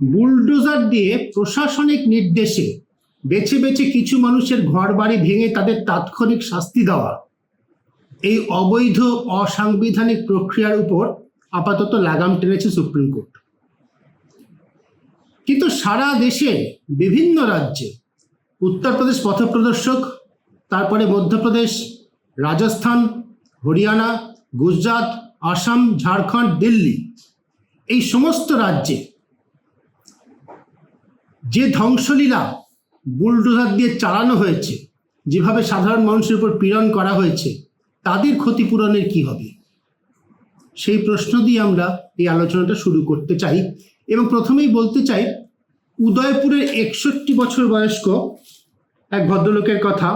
Bulldozer দিয়ে প্রশাসনিক নির্দেশে বেছে বেছে কিছু মানুষের ঘর বাড়ি ভেঙে তাদের তাৎক্ষণিক শাস্তি দেওয়া। এই অবৈধ, অসাংবিধানিক প্রক্রিয়ার উপর আপাতত লাগাম টেনেছে সুপ্রিম কোর্ট। কিন্তু সারা দেশে বিভিন্ন রাজ্যে উত্তরপ্রদেশ পথপ্রদর্শক, তারপরে মধ্যপ্রদেশ, রাজস্থান, হরিয়ানা, গুজরাট, আসাম, ঝাড়খণ্ড, দিল্লি এই সমস্ত রাজ্যে যে ধ্বংসলীলা বুলডোজার দিয়ে চালানো হয়েছে, যেভাবে সাধারণ মানুষের উপর পীড়ন করা হয়েছে, তাদের ক্ষতিপূরণের কি হবে? সেই প্রশ্ন দিয়ে আমরা এই আলোচনাটা শুরু করতে চাই এবং প্রথমেই বলতে চাই, উদয়পুরের একষট্টি বছর বয়স্ক এক ভদ্রলোকের কথা,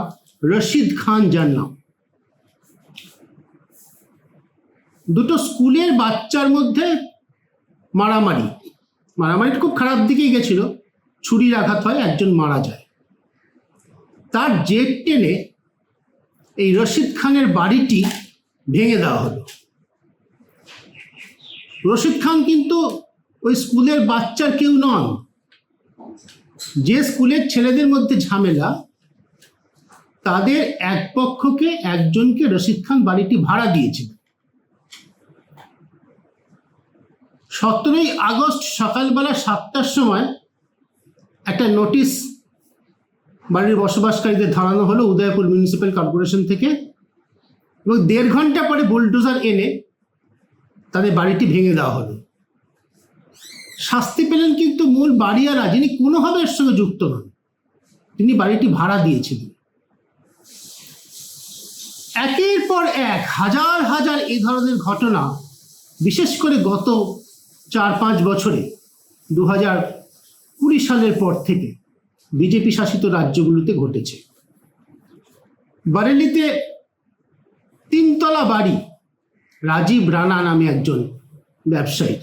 রশিদ খান যার নাম। দুটো স্কুলের বাচ্চার মধ্যে মারামারি। মারামারিটা খুব খারাপ দিকেই গেছিল। ছুরির আঘাত হয়, একজন মারা যায়। তার জেট টেনে এই রশিদ খানের বাড়িটি ভেঙে দেওয়া হলো। রশিদ খান কিন্তু ওই স্কুলের বাচ্চার কেউ নন। যে স্কুলের ছেলেদের মধ্যে ঝামেলা, তাদের এক পক্ষকে, একজনকে রশিদ খান বাড়িটি ভাড়া দিয়েছিল। সতেরোই আগস্ট সকালবেলা সাতটার সময় একটা নোটিশ বাড়ির বসবাসকারীদের ধরানো হলো উদয়পুর মিউনিসিপ্যাল কর্পোরেশন থেকে এবং দেড় ঘণ্টা পরে বুলডোজার এনে তাদের বাড়িটি ভেঙে দেওয়া হলো। শাস্তি পেলেন কিন্তু মূল বাড়িয়ারা যিনি কোনোভাবে এর সঙ্গে যুক্ত নন, তিনি বাড়িটি ভাড়া দিয়েছিলেন। একের পর এক হাজার হাজার এই ধরনের ঘটনা, বিশেষ করে গত চার পাঁচ বছরে দু হাজার কুড়ি সালের পর থেকে বিজেপি শাসিত রাজ্যগুলোতে ঘটেছে। বারেলিতে তিনতলা বাড়ি রাজীব রানা নামে একজন ব্যবসায়ী।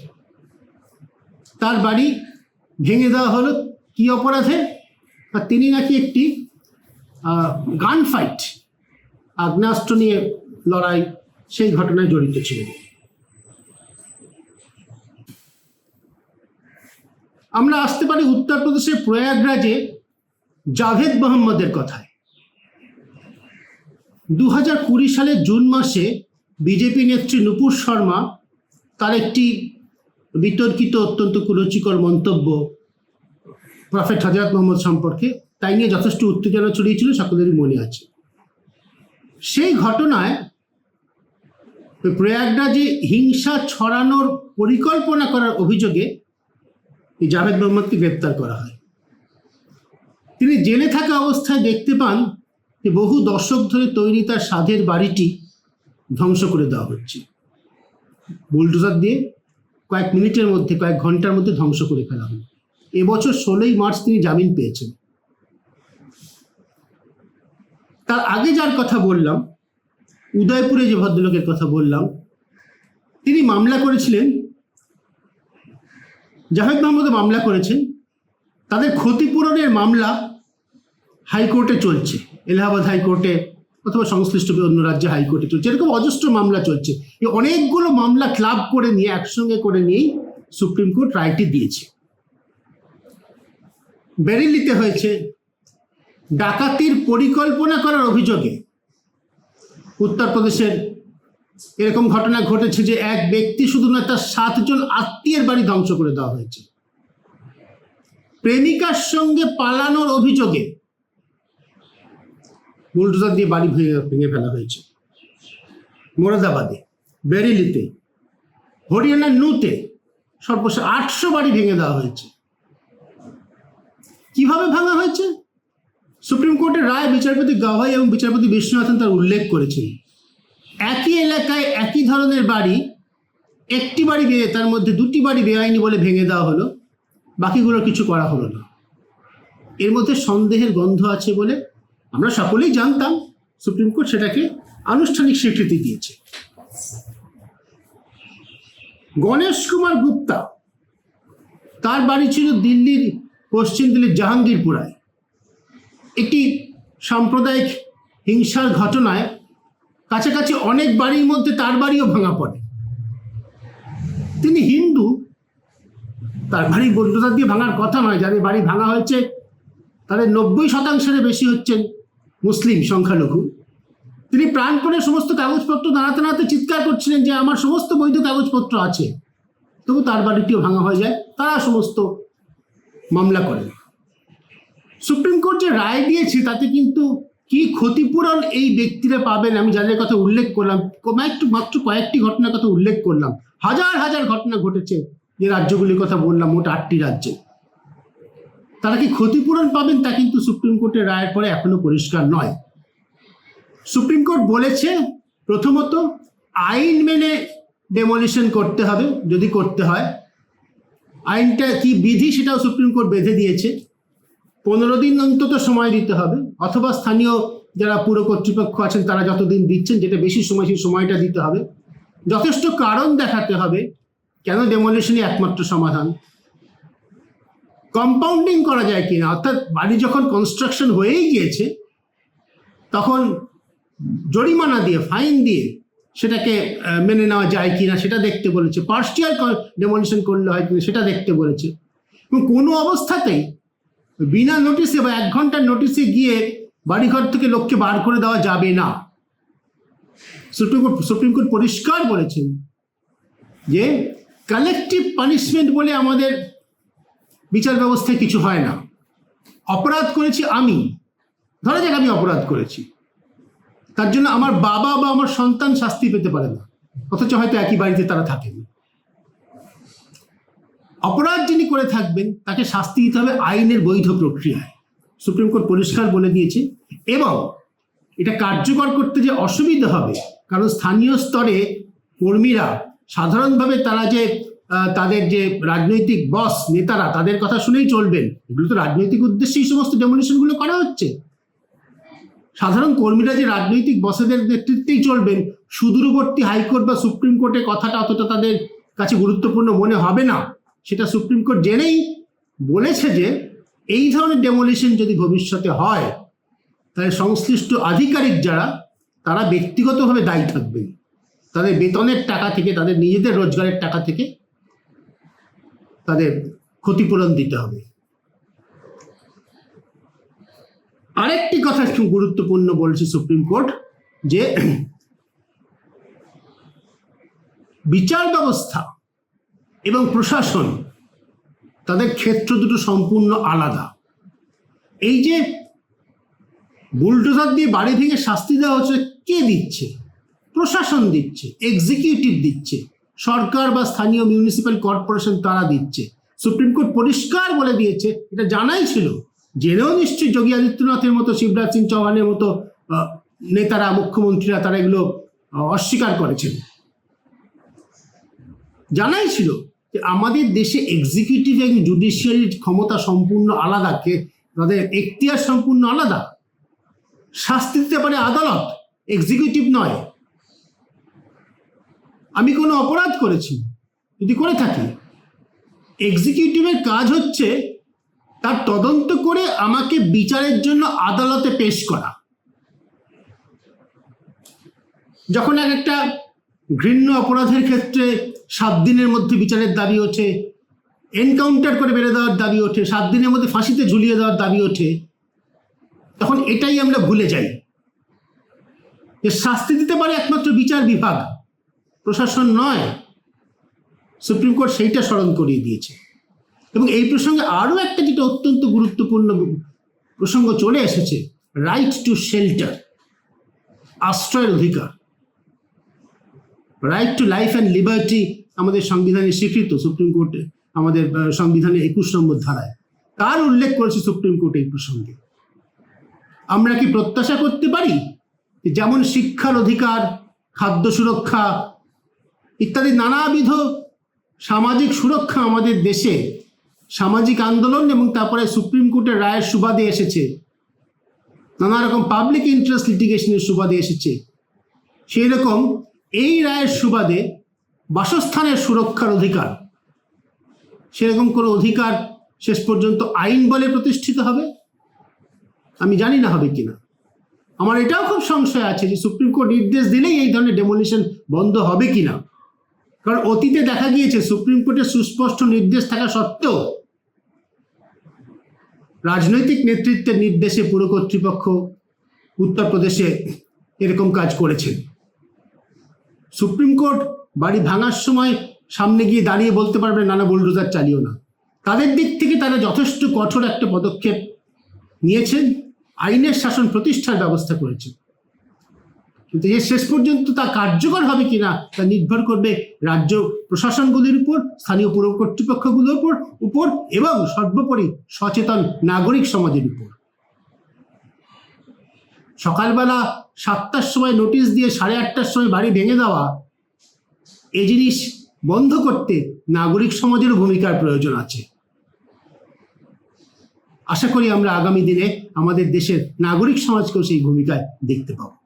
তার বাড়ি ভেঙে দেওয়া হলো কি অপরাধে? আর তিনি নাকি একটি গান ফাইট আগ্নেয়াস্ত্র নিয়ে লড়াই, সেই ঘটনায় জড়িত ছিলেন। আমরা আসতে পারি উত্তরপ্রদেশের প্রয়াগরাজে জাভেদ মোহাম্মদের কথায়। দু হাজার কুড়ি সালের জুন মাসে বিজেপি নেত্রী নুপুর শর্মা তার একটি বিতর্কিত অত্যন্ত কুরুচিকর মন্তব্য প্রফেট হজরত মোহাম্মদ সম্পর্কে, তাই নিয়ে যথেষ্ট উত্তেজনা ছড়িয়েছিল, সকলেরই মনে আছে। সেই ঘটনায় প্রয়াগরাজে হিংসা ছড়ানোর পরিকল্পনা করার অভিযোগে এই জাভেদ মোহাম্মদকে গ্রেপ্তার করা হয়। তিনি জেলে থাকা অবস্থায় দেখতে পান যে বহু দশক ধরে তৈরি তার সাধের বাড়িটি ধ্বংস করে দেওয়া হচ্ছে। বুলডোজার দিয়ে কয়েক মিনিটের মধ্যে, কয়েক ঘণ্টার মধ্যে ধ্বংস করে ফেলা হলো। এবছর ষোলোই মার্চ তিনি জামিন পেয়েছেন। তার আগে যার কথা বললাম, উদয়পুরে যে ভদ্রলোকের কথা বললাম, তিনি মামলা করেছিলেন জাভেদ মাহমুদ মামলা করেছেন, তাদের ক্ষতিপূরণের মামলা হাইকোর্টে চলছে, এলাহাবাদ হাইকোর্টে অথবা সংশ্লিষ্ট অন্য রাজ্যে হাইকোর্টে চলছে। এরকম অজস্র মামলা চলছে। এই অনেকগুলো মামলা ক্লাব করে নিয়ে, একসঙ্গে করে নিয়েই সুপ্রিম কোর্ট রায়টি দিয়েছে। বেরেলিতে হয়েছে ডাকাতির পরিকল্পনা করার অভিযোগে উত্তরপ্রদেশের এরকম ঘটনা ঘটেছে যে এক ব্যক্তি শুধু না তার সাতজন আত্মীয়ের বাড়ি ধ্বংস করে দেওয়া হয়েছে। প্রেমিকার সঙ্গে পালানোর অভিযোগে বুলডোজার দিয়ে বাড়ি ভেঙে ভেঙে ফেলা হয়েছে। মোরাদাবাদে বেরেলিতে হরিয়ানার নুতে সর্বশেষ আটশো বাড়ি ভেঙে দেওয়া হয়েছে। কীভাবে ভাঙা হয়েছে? সুপ্রিম কোর্টের রায় বিচারপতি গাভাই এবং বিচারপতি বিশ্বনাথন তার উল্লেখ করেছেন। একই এলাকায় একই ধরনের বাড়ি, একটি বাড়ি বেয়ে তার মধ্যে দুটি বাড়ি বেআইনি বলে ভেঙে দেওয়া হলো, বাকিগুলো কিছু করা হলো না। এর মধ্যে সন্দেহের গন্ধ আছে বলে আমরা সকলেই জানতাম, সুপ্রিম কোর্ট সেটাকে আনুষ্ঠানিক স্বীকৃতি দিয়েছে। গণেশ কুমার গুপ্তা, তার বাড়ি ছিল দিল্লির পশ্চিম দিল্লির জাহাঙ্গীরপুরায়। একটি সাম্প্রদায়িক হিংসার ঘটনায় কাছাকাছি অনেক বাড়ির মধ্যে তার বাড়িও ভাঙা পড়ে। তিনি হিন্দু, তার বাড়ি বৈধতা দিয়ে ভাঙার কথা নয়, যাদের বাড়ি ভাঙা হয়েছে, তাদের নব্বই শতাংশের বেশি হচ্ছেন মুসলিম সংখ্যালঘু। তিনি প্রাণপণে সমস্ত কাগজপত্র দাঁড়াতে দাঁড়াতে চিৎকার করছিলেন যে, আমার সমস্ত বৈধ কাগজপত্র আছে। তবু তার বাড়িটিও ভাঙা হয়ে যায়। তারা সমস্ত মামলা করেন। সুপ্রিম কোর্ট যে রায় দিয়েছে, তাতে কিন্তু কি ক্ষতিপূরণ এই ব্যক্তিরা পাবেন? আমি যাদের কথা উল্লেখ করলাম একটু মাত্র কয়েকটি ঘটনার কথা উল্লেখ করলাম। হাজার হাজার ঘটনা ঘটেছে যে রাজ্যগুলির কথা বললাম, মোট আটটি রাজ্যে। তারা কি ক্ষতিপূরণ পাবেন তা কিন্তু সুপ্রিম কোর্টের রায়ের পরে এখনও পরিষ্কার নয়। সুপ্রিম কোর্ট বলেছে, প্রথমত, আইন মেনে ডেমোলিশন করতে হবে, যদি করতে হয়। আইনটা কি বিধি সেটাও সুপ্রিম কোর্ট বেঁধে দিয়েছে। পনেরো দিন অন্তত সময় দিতে হবে। অথবা স্থানীয় যারা পুর কর্তৃপক্ষ আছেন, তারা যতদিন দিচ্ছেন, যেটা বেশি সময় সেই সময়টা দিতে হবে। যথেষ্ট কারণ দেখাতে হবে, কেন ডেমোলিশনই একমাত্র সমাধান। কম্পাউন্ডিং করা যায় কিনা, অর্থাৎ বাড়ি যখন কনস্ট্রাকশন হয়েই গিয়েছে, তখন জরিমানা দিয়ে ফাইন দিয়ে সেটাকে মেনে নেওয়া যায় কিনা সেটা দেখতে বলেছে। পার্সিয়াল ডেমোলিশন করলে হয় কিনা সেটা দেখতে বলেছে। এবং কোনো অবস্থাতেই বিনা নোটিশে বা এক ঘণ্টার নোটিশে গিয়ে বাড়িঘর থেকে লোককে বার করে দেওয়া যাবে না। সুপ্রিম কোর্ট সুপ্রিম কোর্ট পরিষ্কার বলেছেন যে কালেকটিভ পানিশমেন্ট বলে আমাদের বিচার ব্যবস্থায় কিছু হয় না। অপরাধ করেছি আমি। ধরা যাক আমি অপরাধ করেছি। তার জন্য আমার বাবা বা আমার সন্তান শাস্তি পেতে পারে না। অথচ হয়তো একই বাড়িতে তারা থাকেন। অপরাধ যিনি করে থাকবেন, তাকে শাস্তি দিতে হবে আইনের বৈধ প্রক্রিয়ায়। সুপ্রিম কোর্ট পরিষ্কার বলে দিয়েছে। এবং এটা কার্যকর করতে যে অসুবিধা হবে, কারণ স্থানীয় স্তরে কর্মীরা সাধারণভাবে তারা যে তাদের যে রাজনৈতিক বস, নেতারা, তাদের কথা শুনেই চলবেন। এগুলো তো রাজনৈতিক উদ্দেশ্যে এই সমস্ত ডেমোলিশনগুলো করা হচ্ছে। সাধারণ কর্মীরা যে রাজনৈতিক বসেদের নেতৃত্বেই চলবেন, সুদূরবর্তী হাইকোর্ট বা সুপ্রিম কোর্টে কথাটা অতটা তাদের কাছে গুরুত্বপূর্ণ মনে হবে না। সেটা সুপ্রিম কোর্ট জেনেই বলেছে যে এই ধরনের ডেমোলিশন যদি ভবিষ্যতে হয়, তাহলে সংশ্লিষ্ট আধিকারিক যারা, তারা ব্যক্তিগতভাবে দায়ী থাকবেন তাদের বেতনের টাকা থেকে, তাদের নিজেদের রোজগারের টাকা থেকে তাদের ক্ষতিপূরণ দিতে হবে। আরেকটি কথা গুরুত্বপূর্ণ বলছে সুপ্রিম কোর্ট, যে বিচার ব্যবস্থা এবং প্রশাসন, তাদের ক্ষেত্র দুটো সম্পূর্ণ আলাদা। এই যে বুলডোজার দিয়ে বাড়ি ভেঙে শাস্তি দেওয়া হচ্ছে, কে দিচ্ছে? প্রশাসন দিচ্ছে এক্সিকিউটিভ দিচ্ছে, সরকার বা স্থানীয় মিউনিসিপ্যাল কর্পোরেশন তারা দিচ্ছে। সুপ্রিম কোর্ট পরিষ্কার বলে দিয়েছে, এটা জানাই ছিল। জেনেও নিশ্চয়ই যোগী আদিত্যনাথের মতো, শিবরাজ সিং চৌহানের মতো নেতারা, মুখ্যমন্ত্রীরা তারা এগুলো অস্বীকার করেছেন। জানাই ছিল। আমাদের দেশে এক্সিকিউটিভ এবং জুডিশিয়ারির ক্ষমতা সম্পূর্ণ আলাদা, কে তাদের এখতিয়ার সম্পূর্ণ আলাদা। শাস্তি দিতে পারে আদালত এক্সিকিউটিভ নয়। আমি কোনো অপরাধ করেছি, যদি করে থাকি। এক্সিকিউটিভের কাজ হচ্ছে তার তদন্ত করে আমাকে বিচারের জন্য আদালতে পেশ করা। যখন এক একটা ঘৃণ্য অপরাধের ক্ষেত্রে সাত দিনের মধ্যে বিচারের দাবি ওঠে এনকাউন্টার করে বেড়ে দেওয়ার দাবি ওঠে, সাত দিনের মধ্যে ফাঁসিতে ঝুলিয়ে দেওয়ার দাবি ওঠে। তখন এটাই আমরা ভুলে যাই। যে শাস্তি দিতে পারে একমাত্র বিচার বিভাগ। প্রশাসন নয়, সুপ্রিম কোর্ট সেইটা স্মরণ করিয়ে দিয়েছে। এবং এই প্রসঙ্গে আরও একটা যেটা অত্যন্ত গুরুত্বপূর্ণ প্রসঙ্গ চলে এসেছে রাইট টু শেল্টার আশ্রয়ের অধিকার। Right to life and liberty আমাদের সংবিধানে স্বীকৃত সুপ্রিম কোর্টে, আমাদের সংবিধানে একুশ নম্বর ধারায়। তার উল্লেখ করেছে সুপ্রিম কোর্ট এই প্রসঙ্গে? আমরা কি প্রত্যাশা করতে পারি যেমন শিক্ষার অধিকার, খাদ্য সুরক্ষা ইত্যাদি নানাবিধ সামাজিক সুরক্ষা আমাদের দেশে সামাজিক আন্দোলন এবং তারপরে সুপ্রিম কোর্টের রায়ের সুবাদে এসেছে, নানা রকম পাবলিক ইন্টারেস্ট লিটিগেশনের সুবাদে এসেছে, সেই রকম এই রায়ের সুবাদে বাসস্থানের সুরক্ষার অধিকার। সেরকম কোনো অধিকার শেষ পর্যন্ত আইন বলে প্রতিষ্ঠিত হবে? আমি জানি না হবে কিনা। আমার এটাও খুব সংশয় আছে যে সুপ্রিম কোর্ট নির্দেশ দিলেই এই ধরনের ডেমোলিশন বন্ধ হবে কিনা। কারণ অতীতে দেখা গিয়েছে সুপ্রিম কোর্টের সুস্পষ্ট নির্দেশ থাকা সত্ত্বেও রাজনৈতিক নেতৃত্বের নির্দেশে পুরো কর্তৃপক্ষ উত্তরপ্রদেশে এরকম কাজ করেছেন সুপ্রিম কোর্ট বাড়ি ভাঙার সময় সামনে গিয়ে দাঁড়িয়ে বলতে পারবে নানা বুলডোজার চালিও না। তাদের দিক থেকে তারা যথেষ্ট কঠোর একটা পদক্ষেপ নিয়েছেন, আইনের শাসন প্রতিষ্ঠার ব্যবস্থা করেছেন। কিন্তু এর শেষ পর্যন্ত তা কার্যকর হবে কিনা তা নির্ভর করবে রাজ্য প্রশাসনগুলির উপর, স্থানীয় পুর কর্তৃপক্ষগুলোর উপর উপর এবং সর্বোপরি সচেতন নাগরিক সমাজের উপর। সকালবেলা সাতটার সময় নোটিশ দিয়ে সাড়ে আটটার সময় বাড়ি ভেঙে দেওয়া এই জিনিস বন্ধ করতে নাগরিক সমাজেরও ভূমিকার প্রয়োজন আছে। আশা করি আমরা আগামী দিনে আমাদের দেশের নাগরিক সমাজকেও সেই ভূমিকায় দেখতে পাবো।